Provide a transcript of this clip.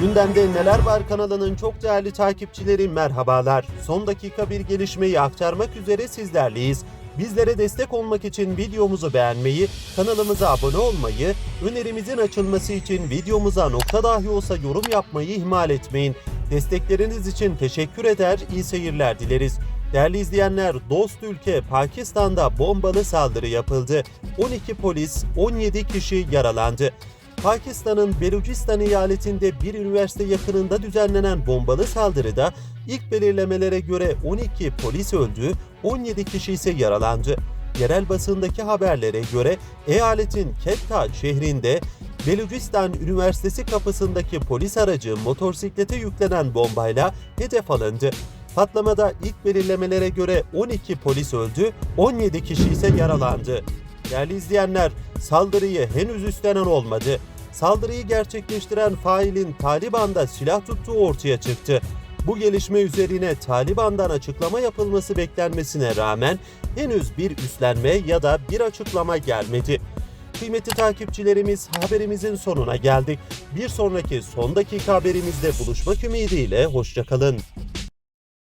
Gündemde Neler Var kanalının çok değerli takipçileri merhabalar. Son dakika bir gelişmeyi aktarmak üzere sizlerleyiz. Bizlere destek olmak için videomuzu beğenmeyi, kanalımıza abone olmayı, önerimizin açılması için videomuza nokta dahi olsa yorum yapmayı ihmal etmeyin. Destekleriniz için teşekkür eder, iyi seyirler dileriz. Değerli izleyenler, dost ülke Pakistan'da bombalı saldırı yapıldı. 12 polis, 17 kişi yaralandı. Pakistan'ın Belucistan eyaletinde bir üniversite yakınında düzenlenen bombalı saldırıda ilk belirlemelere göre 12 polis öldü, 17 kişi ise yaralandı. Yerel basındaki haberlere göre eyaletin Quetta şehrinde Belucistan Üniversitesi kapısındaki polis aracı motosiklete yüklenen bombayla hedef alındı. Patlamada ilk belirlemelere göre 12 polis öldü, 17 kişi ise yaralandı. Değerli izleyenler, saldırıyı henüz üstlenen olmadı. Saldırıyı gerçekleştiren failin Taliban'da silah tuttuğu ortaya çıktı. Bu gelişme üzerine Taliban'dan açıklama yapılması beklenmesine rağmen henüz bir üstlenme ya da bir açıklama gelmedi. Kıymetli takipçilerimiz haberimizin sonuna geldik. Bir sonraki son dakika haberimizde buluşmak ümidiyle hoşçakalın.